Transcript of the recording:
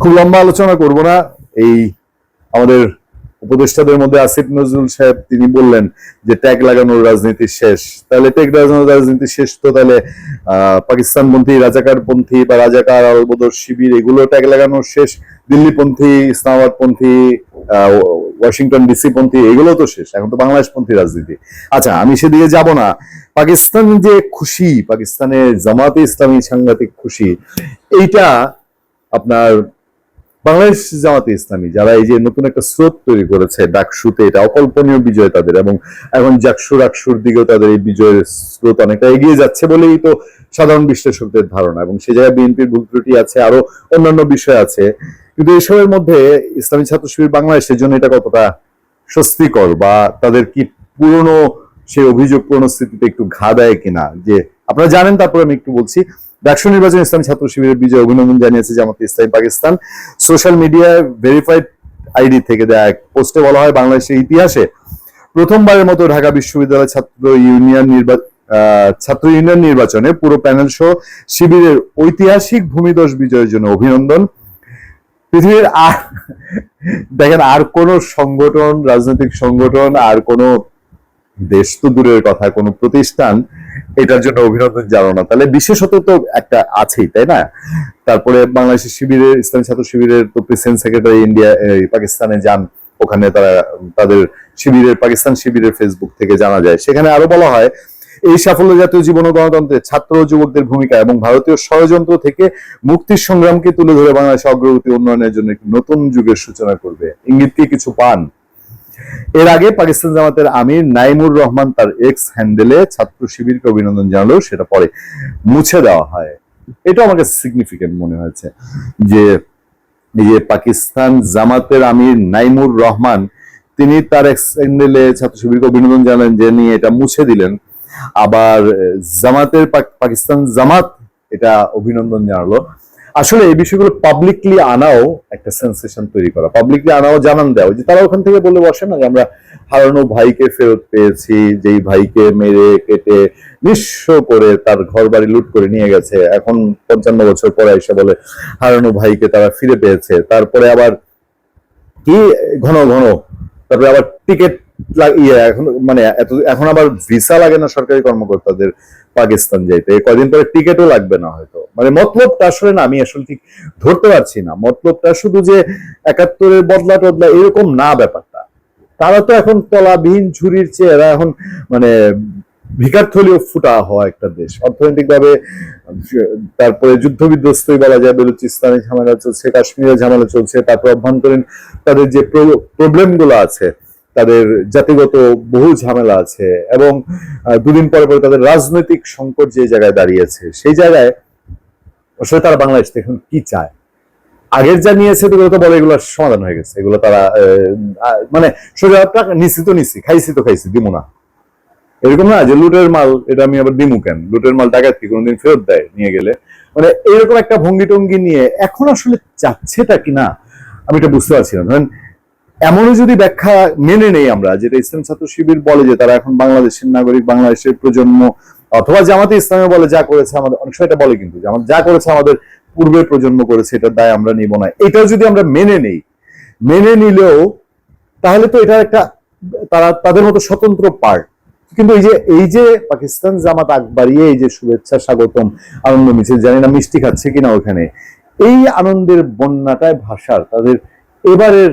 খুব লম্বা আলোচনা করব না। এই আমাদের উপদেষ্টাদের মধ্যে আসিফ নজরুল সাহেব, তিনি বললেন যে ট্যাগ লাগানোর রাজনীতি শেষ। তাহলে ট্যাগ লাগানোর রাজনীতি শেষ তো তাহলে, আহ, পাকিস্তানপন্থী, রাজাকারপন্থী বা রাজাকার আলবদর শিবির, এগুলো ট্যাগ লাগানো শেষ। দিল্লিপন্থী, ইসলামাবাদপন্থী ওয়াশিংটন ডিসি পন্থী এগুলো তো শেষ। এখন তো বাংলাদেশপন্থী রাজনীতি। আচ্ছা আমি সেদিকে যাব না। পাকিস্তান যে খুশি, পাকিস্তানের জামাতে ইসলামী সাংঘাতিক খুশি, এইটা আপনার বাংলাদেশ জামাতে ইসলামী, যারা এই যে নতুন একটা স্রোত তৈরি করেছে ডাকসুতে, এটা অকল্পনীয় বিজয় তাদের এবং এখন জাকসুর আকসুর দিকেও তাদের এই বিজয়ের স্রোত অনেকটা এগিয়ে যাচ্ছে বলেই তো সাধারণ বিশ্লেষকদের ধারণা এবং সে জায়গায় বিএনপির ভুল ত্রুটি আছে, আরও অন্যান্য বিষয় আছে। কিন্তু এসবের মধ্যে ইসলামী ছাত্র শিবির বাংলাদেশের জন্য এটা কতটা স্বস্তিকর বা তাদের কি পুরনো সেই অভিযোগ, পুরনো স্থিতিতে একটু ঘা দেয় কিনা? যে আপনারা জানেন, তারপরে আমি একটু বলছি। ডাকসু নির্বাচন ইসলামী ছাত্র শিবিরের বিজয় অভিনন্দন জানিয়েছে জামাতে ইসলামী পাকিস্তান। সোশ্যাল মিডিয়ায় ভেরিফাইড আইডি থেকে দেয়া এক পোস্টে বলা হয়, বাংলাদেশের ইতিহাসে প্রথমবারের মতো ঢাকা বিশ্ববিদ্যালয় ছাত্র ইউনিয়ন নির্বাচন ছাত্র ইউনিয়ন নির্বাচনে পুরো প্যানেল সহ শিবিরের ঐতিহাসিক ভূমিদশ বিজয়ের জন্য অভিনন্দন। পৃথিবীর আর দেখেন, আর কোন সংগঠন, রাজনৈতিক সংগঠন, আর কোন দেশ তো দূরের কথা, কোন প্রতিষ্ঠান এটার জন্য অভিনন্দন জানো না তাহলে বিশেষত তো একটা আছেই, তাই না? তারপরে বাংলাদেশের শিবিরের, ইসলামী ছাত্র শিবিরের তো প্রেসিডেন্ট সেক্রেটারি ইন্ডিয়া পাকিস্তানে যান, ওখানে তারা, তাদের শিবিরের, পাকিস্তান শিবিরের ফেসবুক থেকে জানা যায়। সেখানে আরও বলা হয়, এই সাফল্য জাতীয় জীবন গণতন্ত্রে ছাত্র যুবকদের ভূমিকা এবং ভারতীয় ষড়যন্ত্র থেকে মুক্তির সংগ্রামকে তুলে ধরে বাংলাদেশ অগ্রগতি উন্নয়নের জন্য নতুন যুগের সূচনা করবে। ইঙ্গিত কি কিছু পান? এর আগে পাকিস্তান জামাতের আমির নাইমুর রহমান তার এক্স হ্যান্ডেলে ছাত্র শিবিরকে অভিনন্দন জানালেও সেটা পরে মুছে দেওয়া হয়। এটা আমাকে সিগনিফিকেন্ট মনে হয়েছে যে যে পাকিস্তান জামাতের আমির নাইমুর রহমান, তিনি তার এক্স হ্যান্ডেলে ছাত্র শিবিরকে অভিনন্দন জানালেন, যে নিয়ে এটা মুছে দিলেন। আবার জামাতের পাকিস্তান জামাত এটা অভিনন্দন জানালো। আসলে এই বিষয়গুলো পাবলিকলি আনাও একটা সেন্সেশন তৈরি করা। পাবলিকলি আনাও জানান দেওয়া। যে তারা ওখান থেকে বলে বসে না যে আমরা হারানো ভাইকে ফেরত পেয়েছি, যেই ভাইকে মেরে, কেটে, নিঃস্ব করে তার ঘর বাড়ি লুট করে নিয়ে গেছে। এখন পঞ্চান্ন বছর পরে এসে বলে হারানো ভাইকে তারা ফিরে পেয়েছে। তারপরে আবার কি? ঘন ঘন। তারপরে আবার টিকিট ইয়ে এখন মানে এত, এখন আবার ভিসা লাগে না সরকারি কর্মকর্তাদের পাকিস্তান যাইতে। কয়দিন পরে লাগবে না হয়তো। মানে মতলবটা আসলে না, আমি আসলে ঠিক ধরতে পারছি না। মতলবটা শুধু যে একাত্তরের বদলা টদলা এরকম না ব্যাপারটা। তারা তো এখন তলাবিহীন ঝুরির চেয়ে এরা এখন মানে ভিকারথলিও ফুটা হওয়া একটা দেশ। অর্থনৈতিক ভাবে তারপরে যুদ্ধ বিধ্বস্তই বলা যায় বেলুচিস্তানে ঝামেলা চলছে কাশ্মীরে ঝামেলা চলছে, তারপর অভ্যন্তরীণ তাদের যে প্রবলেমগুলো আছে তাদের জাতিগত বহু ঝামেলা আছে এবং দুদিন পরে পরে তাদের রাজনৈতিক সংকট যে জায়গায় দাঁড়িয়েছে, সেই জায়গায় আসলে তারা বাংলাদেশ এখন কি চায়? আগের যা নিয়েছে তো তো বলে এগুলো সমাধান হয়ে গেছে। এগুলো তারা মানে সোজা নিছি তো নিছি, খাইছি তো খাইছি, দিমু না। এরকম না যে লুটের মাল, এটা আমি আবার দিমু কেন? লুটের মাল টাকা কি কোনোদিন ফেরত দেয় নিয়ে গেলে। মানে এরকম একটা ভঙ্গি টঙ্গি নিয়ে এখন আসলে চাচ্ছেটা কিনা, আমি এটা বুঝতে পারছি না। ধরেন এমনও যদি ব্যাখ্যা মেনে নেই আমরা, যেটা ইসলাম ছাত্র শিবির বলে যে তারা এখন বাংলাদেশের নাগরিক, বাংলাদেশের প্রজন্ম, অথবা জামাতে ইসলামে বলে যা করেছে আমাদের, অনেক সময় এটা বলে কিন্তু, যে করেছে আমাদের পূর্বের প্রজন্ম করেছে, এটার দায় আমরা নিব না। এটাও যদি আমরা মেনে নেই, মেনে নিলেও তাহলে তো এটা একটা তারা তাদের মতো স্বতন্ত্র পার্ট। কিন্তু এই যে এই যে পাকিস্তান জামাত আকবরিয়ে এই যে শুভেচ্ছা, স্বাগতম, আনন্দ মিছিল, জানি না মিষ্টি খাচ্ছে কিনা ওখানে, এই আনন্দের বন্যাটায় ভাষার তাদের এবারের